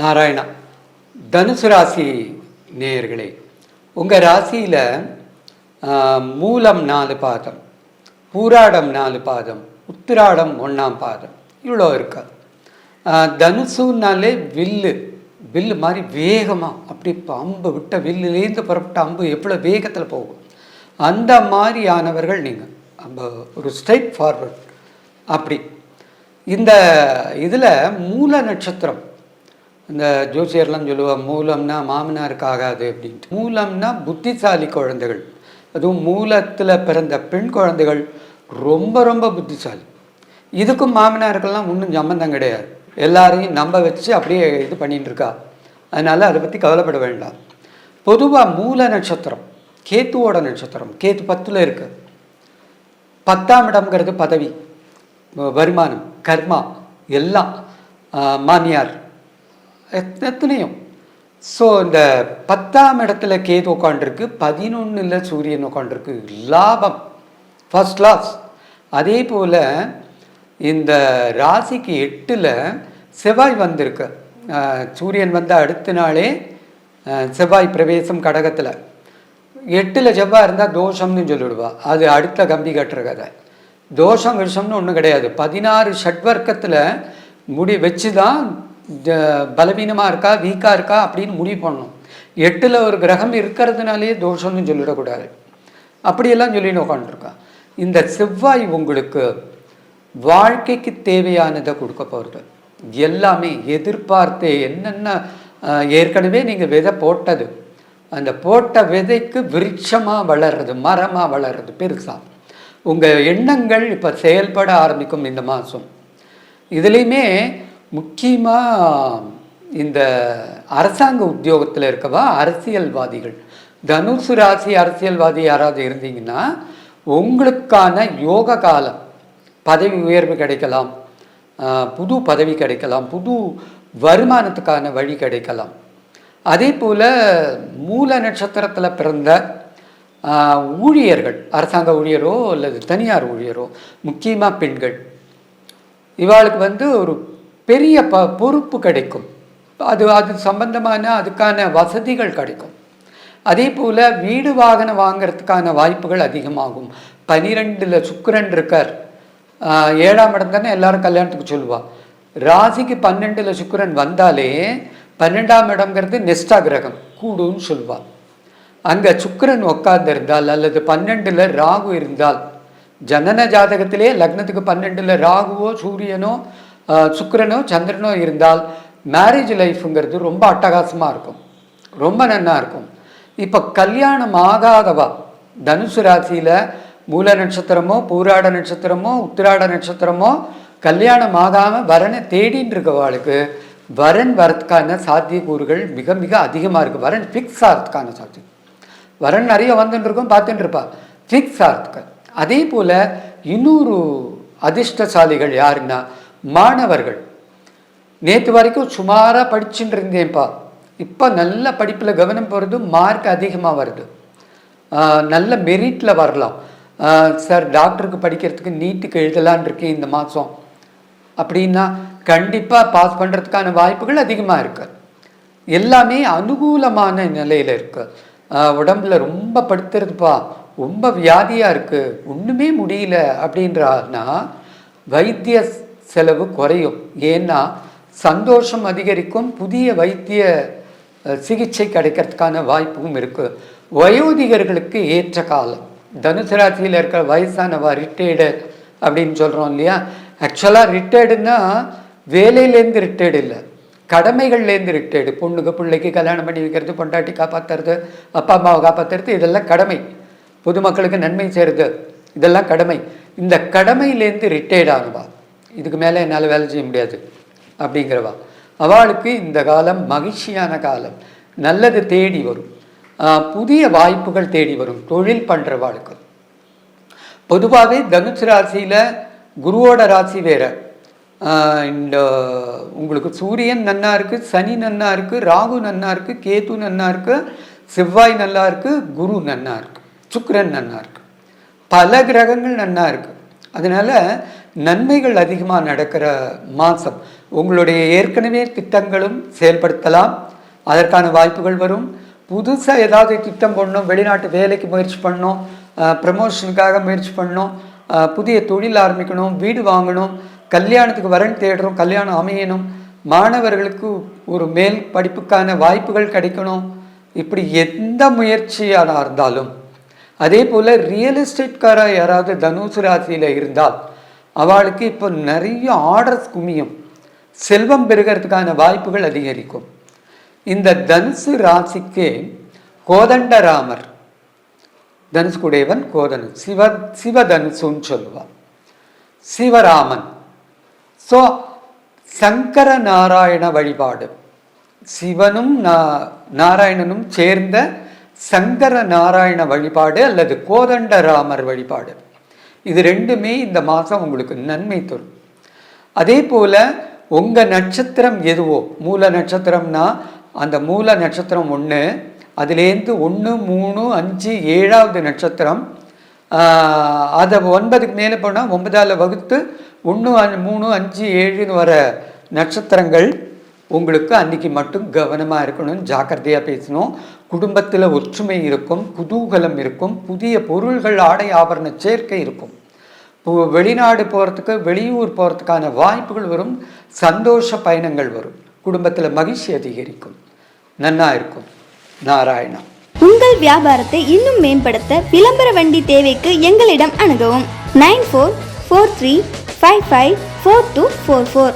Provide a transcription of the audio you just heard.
நாராயணா தனுசு ராசி நேயர்களே உங்கள் ராசியில் மூலம் நாலு பாதம் பூராடம் நாலு பாதம் உத்திராடம் ஒன்றாம் பாதம் இவ்வளோ இருக்கா. தனுசுனாலே வில்லு வில்லு மாதிரி வேகமாக அப்படி இப்போ அம்பு விட்ட வில்லுலேருந்து புறப்பட்ட அம்பு எவ்வளோ வேகத்தில் போகும். அந்த மாதிரியானவர்கள் நீங்கள் நம்ம ஒரு ஸ்ட்ரைட் ஃபார்வர்ட் அப்படி. இந்த இதில் மூல நட்சத்திரம் இந்த ஜோசியர்லாம் சொல்லுவாள் மூலம்னா மாமனாருக்கு ஆகாது அப்படின்ட்டு. மூலம்னா புத்திசாலி குழந்தைகள். அதுவும் மூலத்தில் பிறந்த பெண் குழந்தைகள் ரொம்ப ரொம்ப புத்திசாலி. இதுக்கும் மாமனாருக்கெல்லாம் ஒன்றும் சம்மந்தம் கிடையாது. எல்லாரையும் நம்ப வச்சு அப்படியே இது பண்ணிட்டு இருக்கா அதனால் அதை பற்றி கவலைப்பட வேண்டாம். பொதுவாக மூல நட்சத்திரம் கேத்துவோட நட்சத்திரம் கேத்து பத்தில் இருக்கு. பத்தாம் இடம்ங்கிறது பதவி வருமானம் கர்மா எல்லாம் மாமியார். எத்தனையும் ஸோ இந்த பத்தாம் இடத்துல கேது உட்காண்டிருக்கு பதினொன்றில் சூரியன் உட்காண்டிருக்கு லாபம். ஃபஸ்ட் கிளாஸ் அதே போல் இந்த ராசிக்கு எட்டில் செவ்வாய் வந்திருக்கு. சூரியன் வந்த அடுத்த நாளே செவ்வாய் பிரவேசம் கடகத்தில். எட்டில் செவ்வாய் இருந்தால் தோஷம்னு சொல்லிவிடுவா அது அடுத்த கம்பி கட்டுற கதை. தோஷம் விஷம்னு ஒன்றும் கிடையாது. பதினாறு ஷட்வர்க்கத்தில் முடி வச்சு தான் பலவீனமாக இருக்கா வீக்காக இருக்கா அப்படின்னு முடிவு பண்ணணும். எட்டில் ஒரு கிரகம் இருக்கிறதுனாலே தோஷம்னு சொல்லிடக்கூடாது. அப்படியெல்லாம் சொல்லின்னு உட்காந்துருக்கா இந்த செவ்வாய் உங்களுக்கு வாழ்க்கைக்கு தேவையானதை கொடுக்க போகிறது எல்லாமே எதிர்பார்த்து என்னென்ன ஏற்கனவே நீங்கள் விதை போட்டது. அந்த போட்ட விதைக்கு விருட்சமாக வளர்றது மரமாக வளர்றது பெருசாக உங்கள் எண்ணங்கள் இப்போ செயல்பட ஆரம்பிக்கும் இந்த மாதம் இதுலேயுமே முக்கியமாக இந்த அரசாங்க உத்தியோகத்தில் இருக்கவா? அரசியல்வாதிகள். தனுசு ராசி அரசியல்வாதி யாராவது இருந்தீங்கன்னா உங்களுக்கான யோக காலம் பதவி உயர்வு கிடைக்கலாம். புது பதவி கிடைக்கலாம். புது வருமானத்துக்கான வழி கிடைக்கலாம். அதே போல் மூல நட்சத்திரத்தில் பிறந்த ஊழியர்கள் அரசாங்க ஊழியரோ அல்லது தனியார் ஊழியரோ முக்கியமாக பெண்கள். இவாளுக்கு வந்து ஒரு பெரிய ப பொறுப்பு கிடைக்கும். அது அது சம்பந்தமான அதுக்கான வசதிகள் கிடைக்கும். அதே போல் வீடு வாகனம் வாங்குறதுக்கான வாய்ப்புகள் அதிகமாகும். பனிரெண்டில் சுக்கரன் இருக்கார். ஏழாம் இடம் தானே எல்லாரும் கல்யாணத்துக்கு சொல்லுவா. ராசிக்கு பன்னெண்டில் சுக்கரன் வந்தாலே பன்னெண்டாம் இடம்ங்கிறது நெஸ்டா கிரகம் கூடுன்னு சொல்லுவா. அங்கே சுக்கரன் உட்கார்ந்திருந்தால் அல்லது பன்னெண்டில் ராகு இருந்தால் ஜனன ஜாதகத்திலே லக்னத்துக்கு பன்னெண்டில் ராகுவோ சூரியனோ சுக்கரனோ சந்திரனோ இருந்தால் மேரேஜ் லைஃப்புங்கிறது ரொம்ப அட்டகாசமாக இருக்கும். ரொம்ப நன்னா இருக்கும். இப்போ கல்யாணம் ஆகாதவா? தனுசு ராசியில் மூல நட்சத்திரமோ பூராட நட்சத்திரமோ உத்திராட நட்சத்திரமோ கல்யாணம் ஆகாமல் வரனை தேடின்னு இருக்கவாளுக்கு வரன் வரத்துக்கான சாத்தியக்கூறுகள் மிக மிக அதிகமாக இருக்குது வரன் ஃபிக்ஸ் ஆகிறதுக்கான சாத்தியம். வரன் நிறைய வந்துட்டு இருக்கும் பார்த்துட்டு இருப்பா. ஃபிக்ஸ் ஆகிறதுக்கு. அதே போல் இன்னொரு அதிர்ஷ்டசாலிகள் யாருன்னா மாணவர்கள். நேற்று வரைக்கும் சுமாராக படிச்சுட்டு இருந்தேன்ப்பா இப்போ நல்ல படிப்பில் கவனம் போகிறது மார்க் அதிகமாக வருது. நல்ல மெரிட்டில் வரலாம். சார் டாக்டருக்கு படிக்கிறதுக்கு நீட்டுக்கு எழுதலான் இருக்கேன் இந்த மாதம் அப்படின்னா கண்டிப்பாக பாஸ் பண்ணுறதுக்கான வாய்ப்புகள் அதிகமாக இருக்குது எல்லாமே அனுகூலமான நிலையில் இருக்குது உடம்புல ரொம்ப படுத்துறதுப்பா. ரொம்ப வியாதியாக இருக்குது ஒன்றுமே முடியல அப்படின்றாருன்னா வைத்திய செலவு குறையும். ஏன்னா சந்தோஷம் அதிகரிக்கும் புதிய வைத்திய சிகிச்சை கிடைக்கிறதுக்கான வாய்ப்பும் இருக்குது வயோதிகர்களுக்கு ஏற்ற காலம். தனுசு ராசியில் இருக்கிற வயசானவா ரிட்டையர்டு அப்படின்னு சொல்கிறோம் இல்லையா? ஆக்சுவலாக ரிட்டையர்டுன்னா வேலையிலேருந்து ரிட்டையர்டு இல்லை. கடமைகள்லேருந்து ரிட்டையர்டு பொண்ணுக்கு பிள்ளைக்கு கல்யாணம் பண்ணி வைக்கிறது பொண்டாட்டி காப்பாற்றுறது அப்பா அம்மாவை காப்பாற்றுறது இதெல்லாம் கடமை. பொதுமக்களுக்கு நன்மை செய்கிறது இதெல்லாம் கடமை. இந்த கடமையிலேருந்து ரிட்டையர்ட் ஆகுவா? இதுக்கு மேலே என்னால் வேலை செய்ய முடியாது அப்படிங்கிறவா. அவளுக்கு இந்த காலம் மகிழ்ச்சியான காலம். நல்லது தேடி வரும். புதிய வாய்ப்புகள் தேடி வரும். தொழில் பண்ணுறவாளுக்கு பொதுவாகவே தனுசு ராசியில் குருவோட ராசி வேற. இந்த உங்களுக்கு சூரியன் நன்னா இருக்குது சனி நன்னா இருக்கு ராகு நன்னா இருக்குது கேது நன்னா இருக்கு செவ்வாய் நல்லா இருக்குது குரு நன்னா இருக்குது சுக்கரன் நன்னா இருக்குது பல கிரகங்கள் நன்னா இருக்கு. அதனால நன்மைகள் அதிகமாக நடக்கிற மாதம் உங்களுடைய ஏற்கனவே திட்டங்களும் செயல்படுத்தலாம். அதற்கான வாய்ப்புகள் வரும். புதுசாக ஏதாவது திட்டம் பண்ணணும் வெளிநாட்டு வேலைக்கு முயற்சி பண்ணணும். ப்ரமோஷனுக்காக முயற்சி பண்ணணும். புதிய தொழில் ஆரம்பிக்கணும். வீடு வாங்கணும். கல்யாணத்துக்கு வரன் தேடுறோம் கல்யாணம் அமையணும். மாணவர்களுக்கு ஒரு மேல் படிப்புக்கான வாய்ப்புகள் கிடைக்கணும். இப்படி எந்த முயற்சியாக இருந்தாலும். அதே போல் ரியல் எஸ்டேட்காராக யாராவது தனுசு ராசியில் இருந்தால் அவளுக்கு இப்போ நிறைய ஆர்டர்ஸ் குமியும். செல்வம் பெறுகிறதுக்கான வாய்ப்புகள் அதிகரிக்கும். இந்த தனுசு ராசிக்கு கோதண்டராமர் தனுஷ்குடையவன் கோதனு சிவ சிவதனுசுன்னு சொல்லுவார் சிவராமன். ஸோ சங்கர நாராயண வழிபாடு. சிவனும் நா- நாராயணனும் சேர்ந்த சங்கர நாராயண வழிபாடு அல்லது கோதண்டராமர் வழிபாடு. இது ரெண்டுமே இந்த மாதம் உங்களுக்கு நன்மை தரும். அதே போல் உங்கள் நட்சத்திரம் எதுவோ மூல நட்சத்திரம்னா அந்த மூல நட்சத்திரம் ஒன்று அதுலேருந்து ஒன்று மூணு அஞ்சு ஏழாவது நட்சத்திரம் அதை ஒன்பதுக்கு மேலே போனால் ஒன்பதால் வகுத்து ஒன்று மூணு அஞ்சு ஏழுன்னு வர நட்சத்திரங்கள் உங்களுக்கு அன்னைக்கு மட்டும் கவனமாக இருக்கணும் ஜாக்கிரதையாக பேசணும். குடும்பத்தில் ஒற்றுமை இருக்கும் குதூகலம் இருக்கும் புதிய பொருள்கள் ஆடை ஆபரண சேர்க்கை இருக்கும். வெளிநாடு போகிறதுக்கு வெளியூர் போகிறதுக்கான வாய்ப்புகள் வரும் சந்தோஷ பயணங்கள் வரும். குடும்பத்தில் மகிழ்ச்சி அதிகரிக்கும். நன்னா இருக்கும். நாராயணா. உங்கள் வியாபாரத்தை இன்னும் மேம்படுத்த விளம்பர வண்டி தேவைக்கு எங்களிடம் அணுகவும். Nine four four three five five four two four four.